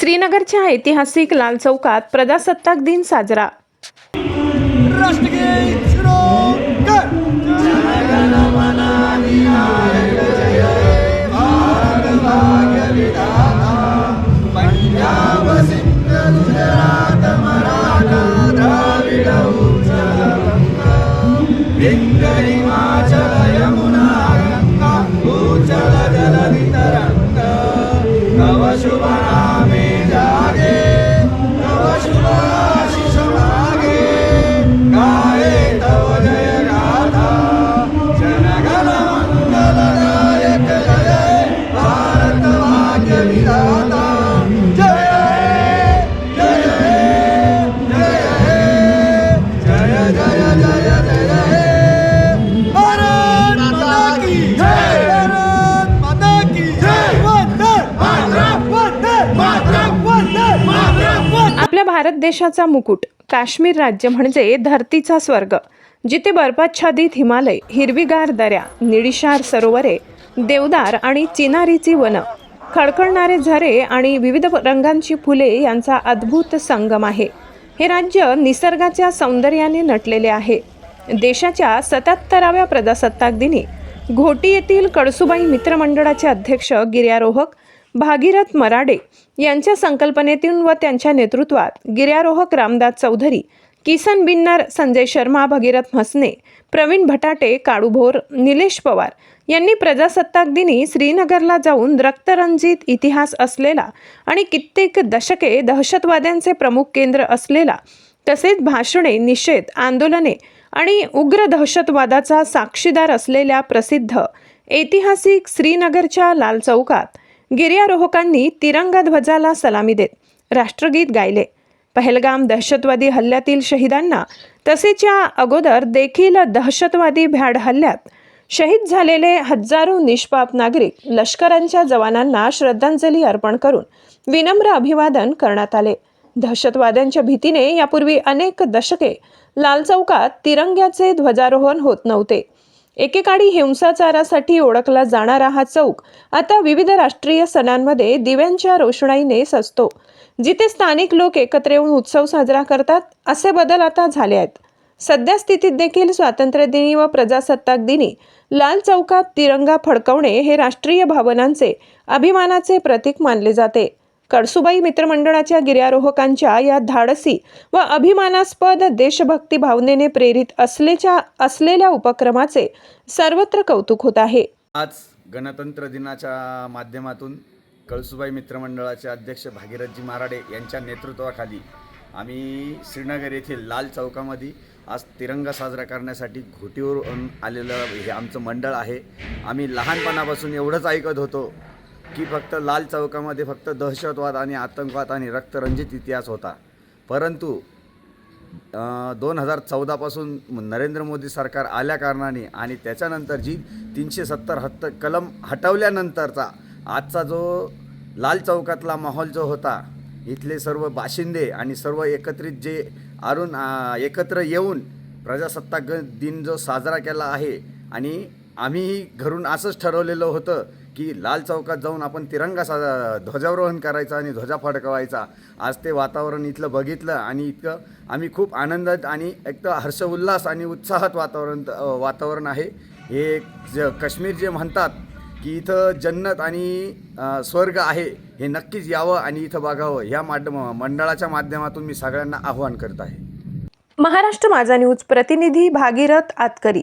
श्रीनगरच्या ऐतिहासिक लाल चौकात प्रजासत्ताक दिन साजरा. राष्ट्रगीत भारत देशाचा मुकुट काश्मीर राज्य म्हणजे धरतीचा स्वर्ग जिथे बर्फाच्छादित हिमालय हिरवीगार दऱ्या निळीशार सरोवरे देवदार आणि चिनारीची वनं खळखळणारे झरे आणि विविध रंगांची फुले यांचा अद्भुत संगम आहे. हे राज्य निसर्गाच्या सौंदर्याने नटलेले आहे. देशाच्या सत्याहत्तराव्या प्रजासत्ताक दिनी घोटी येथील कडसुबाई मित्रमंडळाचे अध्यक्ष गिर्यारोहक भागीरथ मराडे यांच्या संकल्पनेतून व त्यांच्या नेतृत्वात गिर्यारोहक रामदास चौधरी किसन बिन्नर संजय शर्मा भगीरथ म्हसने प्रवीण भटाटे काळू भोर निलेश पवार यांनी प्रजासत्ताक दिनी श्रीनगरला जाऊन रक्तरंजित इतिहास असलेला आणि कित्येक दशके दहशतवाद्यांचे प्रमुख केंद्र असलेला तसेच भाषणे निषेध आंदोलने आणि उग्र दहशतवादाचा साक्षीदार असलेल्या प्रसिद्ध ऐतिहासिक श्रीनगरच्या लाल चौकात गिर्यारोहकांनी तिरंगा ध्वजाला सलामी देत राष्ट्रगीत गायले. पहलगाम दहशतवादी हल्ल्यातील शहीदांना तसेच या अगोदर देखील दहशतवादी भ्याड हल्ल्यात शहीद झालेले हजारो निष्पाप नागरिक लष्करांच्या जवानांना श्रद्धांजली अर्पण करून विनम्र अभिवादन करण्यात आले. दहशतवाद्यांच्या भीतीने यापूर्वी अनेक दशके लाल चौकात तिरंग्याचे ध्वजारोहण होत नव्हते. एकेकाळी हिंसाचारासाठी ओळखला जाणारा हा चौक आता विविध राष्ट्रीय सणांमध्ये दिव्यांच्या रोषणाईने सजतो. जिथे स्थानिक लोक एकत्र येऊन उत्सव साजरा करतात असे बदल आता झाले आहेत. सध्या स्थितीत देखील स्वातंत्र्यदिनी व प्रजासत्ताक दिनी लाल चौकात तिरंगा फडकवणे हे राष्ट्रीय भावनांचे अभिमानाचे प्रतीक मानले जाते. कडसुबाई मित्रमंडळाच्या गिर्यारोहकांच्या या धाडसी व अभिमानास्पद देशभक्ती भावनेने प्रेरित असलेच्या असलेल्या उपक्रमाचे सर्वत्र कौतुक होत आहे. आज गणतंत्र दिनाच्या माध्यमातून कळसुबाई मित्रमंडळाचे अध्यक्ष भागीरथजी माराडे यांच्या नेतृत्वाखाली आम्ही श्रीनगर येथील लाल चौकामध्ये आज तिरंगा साजरा करण्यासाठी घोटीवरून आलेलं हे आमचं मंडळ आहे. आम्ही लहानपणापासून एवढंच ऐकत होतो. की फक्त लाल चौकामध्ये फक्त दहशतवाद आणि आतंकवाद आणि रक्तरंजित इतिहास होता. परंतु दोन हजार चौदापासून नरेंद्र मोदी सरकार आल्या कारणाने आणि त्याच्यानंतर जी तीनशे सत्तर हत्त कलम हटवल्यानंतरचा आजचा जो लाल चौकातला माहोल जो होता इथले सर्व बाशिंदे आणि सर्व एकत्रित जे अरुण एकत्र येऊन प्रजासत्ताक दिन जो साजरा केला आहे आणि आम्हीही घरून असंच ठरवलेलं होतं की लाल चौकात जाऊन आपण तिरंगा सा ध्वजारोहण करायचा आणि ध्वजा फडकवायचा. आज ते वातावरण इथलं बघितलं आणि इतकं आम्ही खूप आनंदात आणि एक तर हर्षउल्हास आणि उत्साहात वातावरण वातावरण आहे. हे ज काश्मीर जे म्हणतात की इथं जन्नत आणि स्वर्ग आहे हे नक्कीच यावं आणि इथं बघावं. ह्या माध्यम मंडळाच्या माध्यमातून मी सगळ्यांना आव्हान करत आहे. महाराष्ट्र माझा न्यूज प्रतिनिधी भागीरथ आतकरी.